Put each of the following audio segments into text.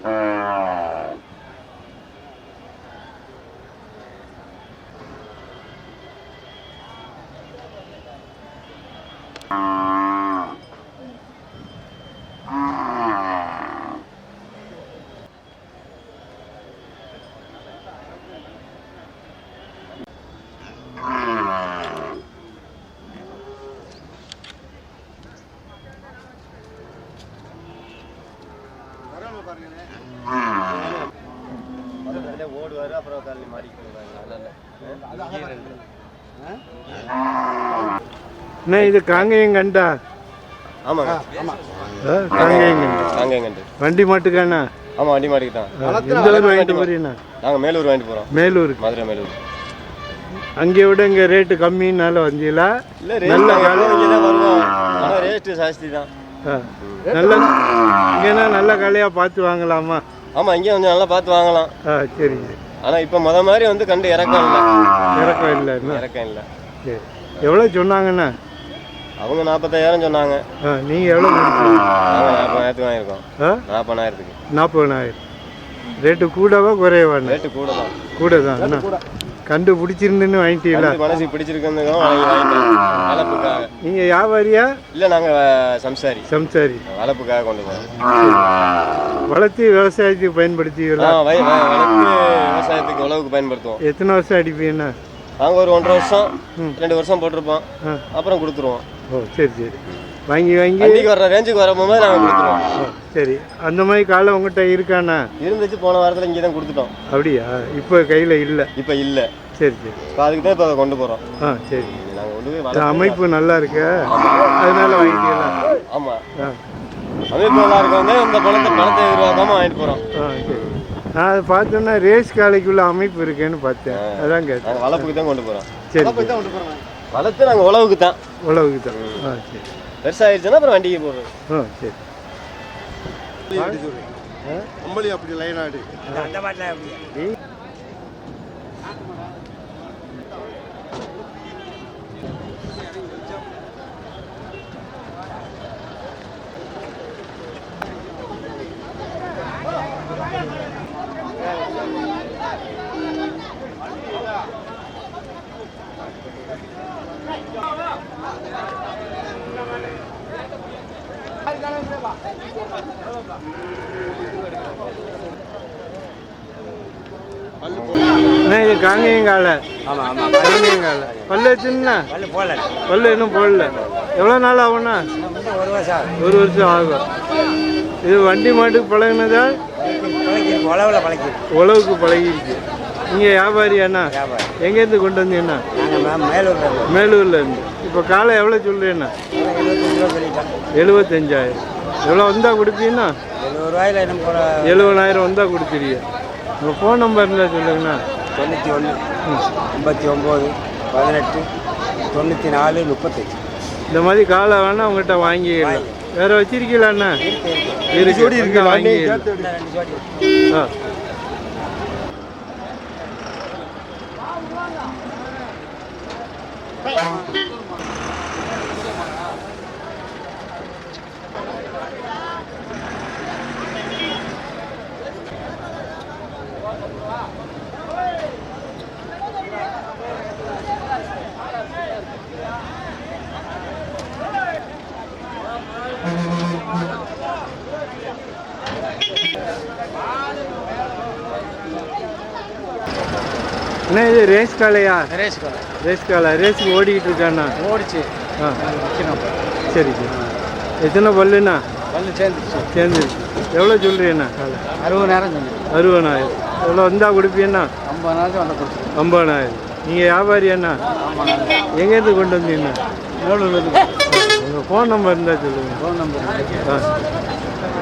Uh, ஓடுவார் அப்புறம் என்ன இது காங்கேயம் கண்டா ஆமாங்க. ஆ, காங்கேயம் கண்டு காங்கேயங்கண்டு. வண்டி மாட்டுக்காண்ணா. ஆமாம் வண்டி மாடிக்கு தான் எந்த ஊர் வாங்கிட்டு போறீண்ணா நாங்கள் மேலூர் வாங்கிட்டு போகிறோம் மேலூருக்கு. மதுரை மேலூர். அங்கே விட இங்கே ரேட்டு கம்மினால வந்தீங்களா? இல்லை ஆனால் ரேட்டு ஜாஸ்தி தான் நல்ல இங்கேனா நல்ல கலையாக பார்த்து வாங்கலாமா? ஆமாம் இங்கே கொஞ்சம் நல்லா பார்த்து வாங்கலாம். ஆ சரி சரி. ஆனால் இப்போ முத மாதிரி வந்து கண்டு இறக்கம் இல்லை. இறக்கம் இல்லைண்ணா இறக்கம் இல்லை. சரி. எவ்வளோ சொன்னாங்கண்ணா அவங்க நாற்பத்தாயிரம் சொன்னாங்க. ஆ நீங்கள் எவ்வளோ கொடுத்தீங்க? நாங்கள் நாற்பதாயிரத்துக்கு வாங்கியிருக்கோம். ஆ? நாற்பதாயிரத்துக்கு. நாற்பதனாயிரம் ரேட்டு கூடவா குறையவாண்ணா ரேட்டு கூட தான் கூட. தான் அண்ணா கண்டு பிடிச்சிருந்துன்னு வாங்கிட்டீங்களா வாங்கி வாங்கிட்டோம் வளர்ப்புக்காக. நீங்கள் வியாபாரியா இல்லை நாங்கள் சம்சாரி. சம்சாரி. வளர்ப்புக்காக கொண்டு போகிறோம் வளர்த்து விவசாயத்துக்கு பயன்படுத்திங்களா வளர்த்து விவசாயத்துக்கு உழவுக்கு பயன்படுத்துவோம். எத்தனை வருஷம் அடிப்பீங்கண்ணா நாங்கள் ஒரு ஒன்றரை வருஷம் ரெண்டு வருஷம் போட்டிருப்போம். அப்புறம் கொடுத்துருவோம். ஓ சரி சரி. வாங்கி வாங்கி. வண்டிக்கு வர்ற ரேஞ்சுக்கு வரும்போது நாங்கள் கொடுத்துருவோம். சரி அந்த மாதிரி காலம் உங்கள்கிட்ட இருக்காண்ணா இருந்துச்சு போன வாரத்தில் இங்கே தான் கொடுத்துட்டோம். அப்படியா? இப்போ கையில் இல்லை. இப்போ இல்லை. சரி சரி. இப்போ அதுக்கு தான் இப்போ கொண்டு போகிறோம் ஆ சரி. நாங்கள் கொண்டு போய் அமைப்பு நல்லா இருக்கு? அதனால வாங்கிக்கலாம் ஆமாம் அமைப்பு நல்லா இருக்கும் வந்து இந்த பணத்தை பணத்தை எதிர்பார்க்காம வாங்கிட்டு போகிறோம் ஆ சரி. நான் அதை பார்த்தோன்னா ரேஸ் காலைக்குள்ள அமைப்பு இருக்கேன்னு பார்த்தேன். அதான் கேட்டேன். நாங்கள் வளர்ப்புக்கு தான் கொண்டு போகிறோம் சரி சரி. வளர்த்து நாங்கள் உழவுக்கு தான். உழவுக்கு தான். ஆ சரி. பெருசாகிடுச்சுன்னா அப்புறம் வண்டிக்கு போடுறோம் ஆ சரி. அம்பளி அப்படி லைனாடு அண்ணா இது காங்கேயங்கால? காங்கேயங்கால. பல்லு வச்சுன்னா பல்லு இன்னும் போடல. எவ்வளோ நாள் ஆகும்ண்ணா ஒரு வருஷம் ஒரு வருஷம் ஆகும். இது வண்டி மாட்டுக்கு பழகினதா? பழகிருக்கு பழகிருக்கு. உழவுக்கு பழகிருச்சு நீங்கள் வியாபாரி அண்ணா எங்கேருந்து கொண்டு வந்தீங்கண்ணா மேலூர்ல இருந்து. இப்போ காலை எவ்வளோ சொல்கிறேண்ணா எழுபத்தஞ்சாயிரம். எவ்வளோ வந்தால் கொடுப்பீங்கண்ணா எழுபதாயிரம் வந்தால் கொடுத்துருவீங்க உங்கள் ஃபோன் நம்பர் இருந்தால் சொல்லுங்கண்ணா. தொண்ணூற்றி ஒன்று ஐம்பத்தி ஒம்பது பதினெட்டு தொண்ணூற்றி நாலு முப்பத்தஞ்சு. இந்த மாதிரி காலை வேணா உங்கள்கிட்ட வாங்கிக்கலாம் வேற வச்சிருக்கீங்களாண்ணா இருக்கு இருக்கு. வாங்கிக்கலாம் ரெண்டு ஜோடி ஆ. அண்ணா இது ரேஸ் காலையா ரேஸ் காலை ரேஸ் காலை ரேஸுக்கு ஓடிக்கிட்டு இருக்காண்ணா ஓடிச்சு. ஆ. சரி சரி. எத்தனை பல்லுண்ணா வந்து சேர்ந்துச்சு சேர்ந்துருச்சு. எவ்வளோ சொல்கிறீண்ணா காலை அறுபதாயிரம் சொன்னேன் அறுபதாயிரம். எவ்வளோ வந்தால் கொடுப்பீண்ணா ஐம்பதாயிரம் வந்து கொடுத்துருவோம் ஐம்பதாயிரம். நீங்கள் வியாபாரி அண்ணா? எங்கேருந்து கொண்டு வந்தீங்கண்ணா மேலூர்லேருந்து உங்கள் ஃபோன் நம்பர் இருந்தால் சொல்லுங்கள் ஃபோன் நம்பர் ஆ.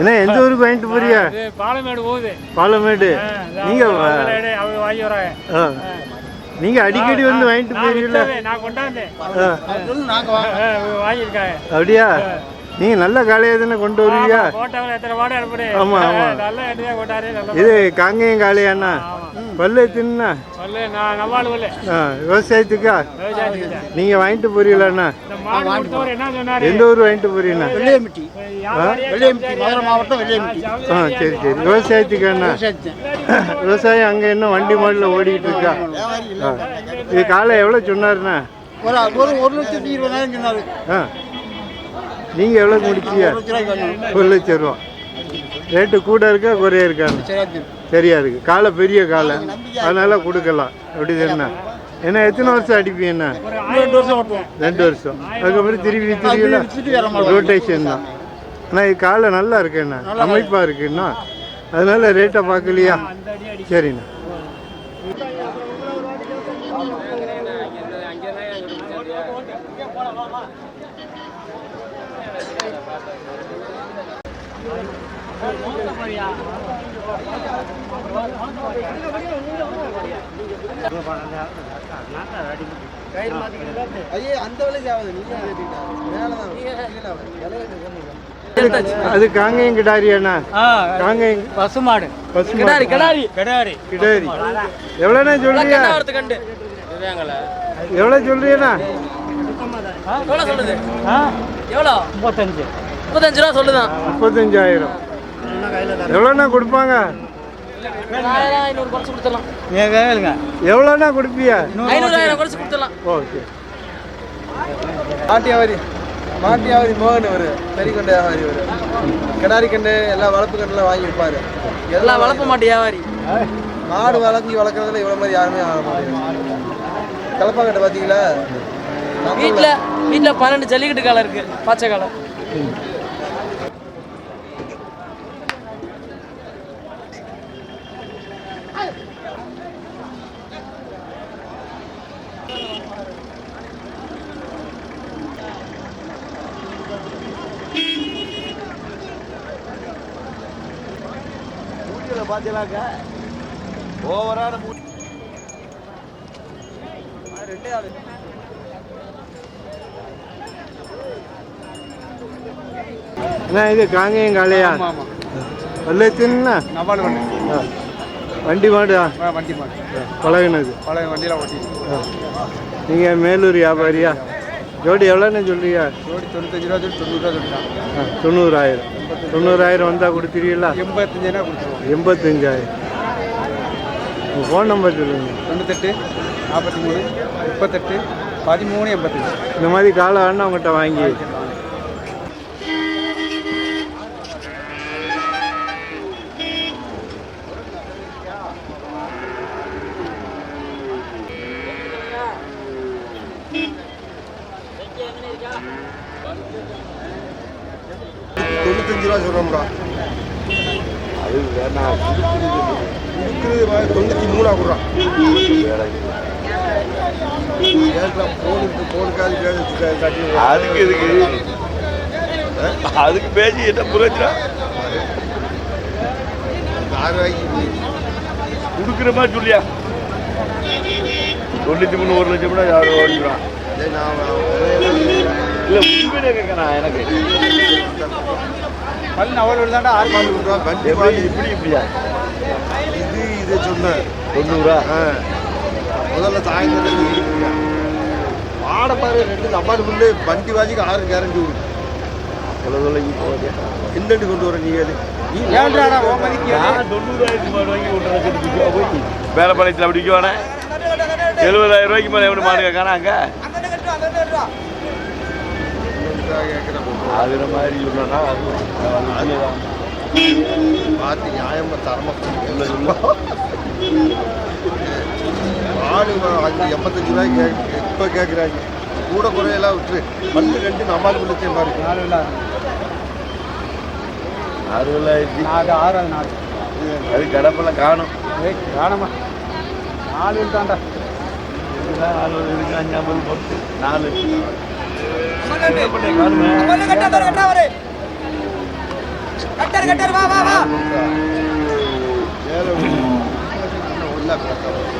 என்ன எந்த ஊருக்கு வாங்கிட்டு போறியா பாலமேடு போகுது. பாலமேடு. நீங்க அவங்க வாங்கி வராங்க. நீங்க அடிக்கடி வந்து வாங்கிட்டு போறீங்களா நான் கொண்டாந்தேன். இவங்க வாங்கியிருக்காங்க. அப்படியா? நீங்க நல்ல காளையை தானே கொண்டு வருவியா? ஆமா, ஆமா. இது காங்கேயம் காளையாண்ணா. பல்லு தின்னா? விவசாயத்துக்கா. நீங்க வாங்கிட்டு போறீங்களாண்ணா? எந்த ஊர் வாங்கிட்டு போறீங்கண்ணா? ஆ சரி சரி. விவசாயத்துக்காண்ணா? விவசாயத்தை விவசாயம் அங்க இன்னும் வண்டி மாடல ஓடிக்கிட்டு இருக்கா. இது காலை எவ்வளோ சொன்னாருண்ணா? ஒரு ஒரு ஒரு லட்சத்தி இருபதாயிரம் சொன்னாரு. நீங்கள் எவ்வளோ முடிச்சீங்க ஒரு லட்சம் ரூபா ரேட்டு கூட இருக்கா குறைய இருக்கா? சரியா இருக்குது இருக்கு காலை பெரிய காலை. அதனால கொடுக்கலாம். அப்படி தானே என்ன எத்தனை வருஷம் அடிப்பீங்கண்ணா ரெண்டு வருஷம் ரெண்டு வருஷம். அதுக்கப்புறம் திரும்பி திருப்பி ரோட்டேஷன் ரொட்டேஷன் தான். ஆனால் இது காலை நல்லா இருக்குண்ணா அமைப்பாக இருக்குண்ணா அதனால ரேட்டை பார்க்கலையா? சரிண்ணா ஐயே அந்த விலைக்கு ஆகுது நீங்க கேட்டீங்களா மேலே தான் அது காங்கேயம் கிடாரியாண்ணா காங்கேயம். பசுமாடு. பசு கிடாரி கிடாரி. கிடாரி. கிடாரி. எவ்வளோண்ணா சொல்றியா கண்டு. எவ்வளோ சொல்றியாண்ணா சொல்லுது எவ்வளோ? முப்பத்தஞ்சு. முப்பத்தஞ்சு ரூபா சொல்லுதான். முப்பத்தஞ்சாயிரம். எவ்வளோண்ணா கொடுப்பாங்க? ஆயிரம் ஐநூறு குறைச்சு கொடுத்துடலாம். எவ்வளோண்ணா கொடுப்பியா? ஐநூறாயிரம் குறைச்சு கொடுத்துடலாம். ஓகே. மாட்டு வியாபாரி மாட்டு வியாபாரி மோகன் ஒரு பெரிய கண்டு வியாபாரி ஒரு கிடாரி கண்டு எல்லா வளர்ப்பு கண்டுலாம் வாங்கி விற்பாரு எல்லாம் வளர்ப்ப மாட்டேன் வியாபாரி. மாடு வளர்க்கி வளர்க்குறதுல இவ்வளோ மாதிரி யாருமே ஆக மாட்டேங்குது. கலப்பாக்கட்டை பார்த்தீங்களா? வீட்டில் வீட்டில் பன்னெண்டு ஜல்லிக்கட்டு காலம் இருக்கு பச்சை காலம் பார்த்தீங்களாக்க ஓவரான அண்ணா இது காங்கேயம் காளையா? பல்லு எத்தினா நவால் வண்டி. வண்டி மாடு? வண்டி மாடு. பழகுனது. பழைய வண்டியெல்லாம் ஓட்டி. நீங்கள் மேலூர் வியாபாரியா? ஜோடி எவ்வளோன்னு சொல்றியா ஜோடி தொண்ணூத்தஞ்சு ரூபா சொல்லி தொண்ணூறு ரூபா சொல்லிட்டான். ஆ, தொண்ணூறாயிரம். தொண்ணூறாயிரம் வந்தால் கொடுத்துருவீங்களா? எண்பத்தஞ்சுனா கொடுத்துருவோம். எண்பத்தஞ்சாயிரம். உங்கள் ஃபோன் நம்பர் சொல்லுங்கள் தொண்ணூத்தெட்டு நாற்பத்தி மூணு முப்பத்தெட்டு பதிமூணு எண்பத்தஞ்சு. இந்த மாதிரி காலை வேணா உங்கள்கிட்ட வாங்கி. அதுக்கு எதுக்கு? அதுக்கு பேசி என்ன ரூபாய்க்கு கொடுக்குற மாதிரி சொல்லியா? தொண்ணூத்தி மூணு ஒரு லட்சம்னா யாரும் ஓடிக்கிறான் இல்லை உண்மையிலே கேட்கறேன் எனக்கு? பல்லு அவ்வளோ தாண்டா ஆறு பால் வாங்கி இப்படி இப்படியா? இது இதை சொன்னேன் தொண்ணூறா? ஆ. முதல்ல சாயந்தரம் இருக்குங்க ஆட பாரு ரெண்டு தப்பாடு புல்லு வண்டி வாஜிக்கு ஆறு கேரண்டி கொடுக்கும் எவ்வளோ தொலைக்கு போகுது. என்னண்டு கொண்டு வர நீங்க அது? நீ போய் வேலைப்பாளையத்தில் அப்படி விற்கவானே? எழுபதாயிரம் ரூபாய்க்கு மேலே எப்படி மாடு கேட்கானாங்க ஆகுற மாதிரி சொன்னா அது பார்த்து நியாயமா தரமா ஆடு அஞ்சு எண்பத்தஞ்சு ரூபாய் கேட்க இப்போ கேட்குறாங்க கூட குறையெல்லாம் விட்டுரு. பல்லு ரெண்டு நம்மால் பிடிச்ச மாதிரி. நாலு இல்லை அறுபதாயிரத்தி நாலு ஆறு நாலு அது கடப்பெல்லாம் காணும். ஏய் காணமா. நாலு தாண்டா நாலு. இருக்கு அஞ்சாம்பது பத்து நாலு என்ன பண்ணி காணுமே வேலை ஒன்றா சம்சாரிக்க அடிப்பு முடிய மாட்டான் நம்மளுக்கு சொல்றேன் ரெண்டு மாடு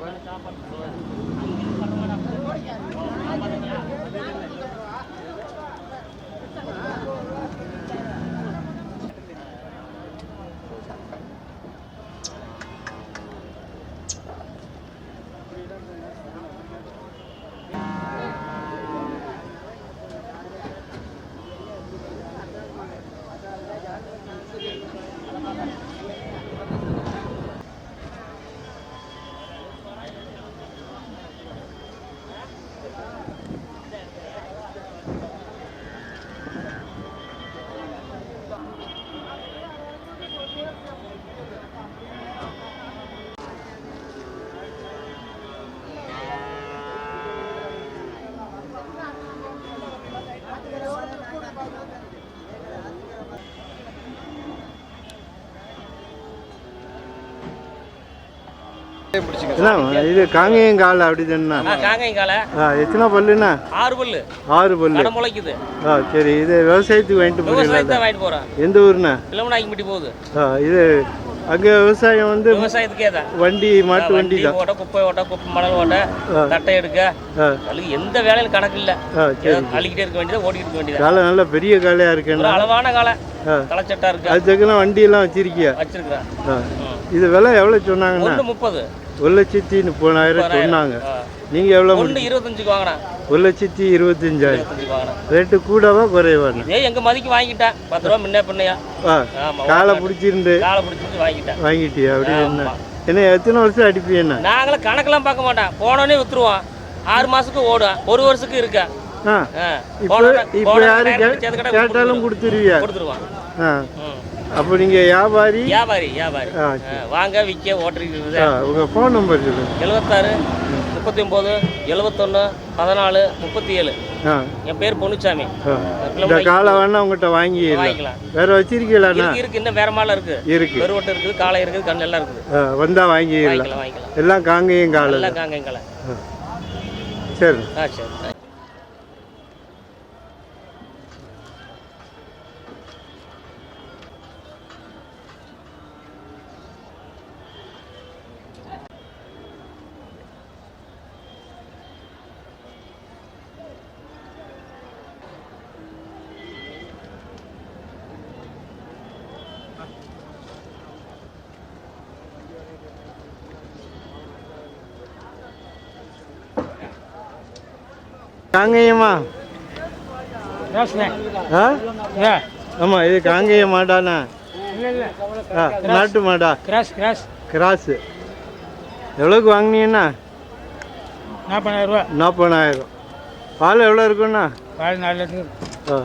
இது காங்கேயம் காலை அப்படி தானே? காங்காய் காலை. எத்தனை பல்லுண்ணா ஆறு பல்லு. ஆறு பல்லு. முளைக்குது. ஆ சரி இது விவசாயத்துக்கு வாங்கிட்டு போறீங்களா வாங்கிட்டு போறேன் எந்த ஊருண்ணா? முட்டி போகுது. இது அங்கே விவசாயம் வந்து விவசாயத்துக்கே தான். வண்டி மாட்டு வண்டி தான். ஓட்ட குப்பை ஓட்ட குப்பை மணல் ஓட்ட. தட்டை எடுக்க. அதுக்கு எந்த வேலையும் கணக்கு இல்ல. அள்ளிக்கிட்டே இருக்க வேண்டியதா ஓடிக்கிட்டு இருக்க வேண்டியதா. காலை நல்ல பெரிய காலையாக ஒரு இருக்கேண்ணா அளவான காலை ஆ. களைச்சட்டா இருக்கு. அது தக்கன வண்டியெல்லாம் வச்சிருக்கியா? வச்சிருக்கிறேன். இது விலை எவ்வளோ சொன்னாங்கண்ணா ஒன்று முப்பது. ஒரு லட்சத்தி முப்பதாயிரம் சொன்னாங்க. நீங்கள் எவ்வளோ ஒன்று இருபத்தஞ்சுக்கு வாங்கினேன் ஒரு லட்சத்தி இருபத்தஞ்சாயிரம். ரேட்டு கூடவா குறைவாண்ணா இதே எங்க மதிக்கு வாங்கிட்டேன். பத்து ரூபா முன்ன பின்னையா? ஆ காலை பிடிச்சிருந்து காலை பிடிச்சிட்டு வாங்கிட்டேன். வாங்கிட்டியா? அப்படி என்ன? என்ன எத்தனை வருஷம் அடிப்பீண்ணா நாங்களும் கணக்கெல்லாம் பார்க்க மாட்டோம். போனோடனே வித்துருவோம். ஆறு மாசத்துக்கு ஓடும் ஒரு வருஷத்துக்கு இருக்கா ஆ. இப்போ போனோடனே- இப்போ போனோடனே யாரு நேரத்துக்கு கே- சேர்த்து கடை கேட்டாலும் கொடுத்துருவியா? கொடுத்துருவான் ஆ. அப்போ நீங்கள் வியாபாரி? வியாபாரி வியாபாரி. ஆ, வாங்க விற்க ஓட்டுறது ஆ உங்கள் ஃபோன் நம்பர் சொல்லுங்கள் எழுபத்தாறு முப்பத்தி ஒம்பது எழுபத்தொன்று பதினாலு முப்பத்தி ஏழு ஆ. என் பேர் பொன்னுச்சாமி. ஆ. இந்த காலை வேணா உங்கள்கிட்ட வாங்கிடலாம். வாங்கிக்கலாம். வேற வச்சிருக்கீங்களாண்ணா இருக்கு இருக்கு. இன்னும் வேற மாலை இருக்கு. இருக்கு. பெருவட்டு இருக்குது காளை இருக்குது கண்ணு எல்லாம் இருக்குது. ஆ வந்தா வாங்கிடலாம். வாங்கிக்கலாம் வாங்கிக்கலாம். எல்லாம் காங்கேயம் காலை எல்லாம் காங்க எங்களை சரி. ஆ சரி. காங்கேயமா ஆ? ஆமாம் இது காங்கேய மாடாண்ணா. ஆ நாட்டு மாடா. Cross cross. கிராஸு. எவ்வளோக்கு வாங்கினீங்கண்ணா? நாற்பதாயிரம் ரூபா. நாற்பதாயிரம் பால் எவ்வளோ இருக்குண்ணா? பால் நாலு லிட்டரு. ஆ.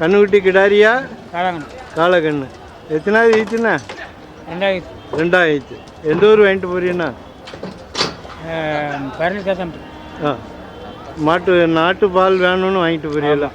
கண்ணுக்குட்டி கிடாரியா? காலாங்கண்ணு காலக்கண்ணு எத்தனாவது ஈச்சுண்ணா ரெண்டாயிரத்தி. ரெண்டாயிரத்து. எந்த ஊர் வாங்கிட்டு போறீங்கண்ணா? ஆ. மாட்டு நாட்டு பால் வேணும்னு வாங்கிட்டு போறீங்களா?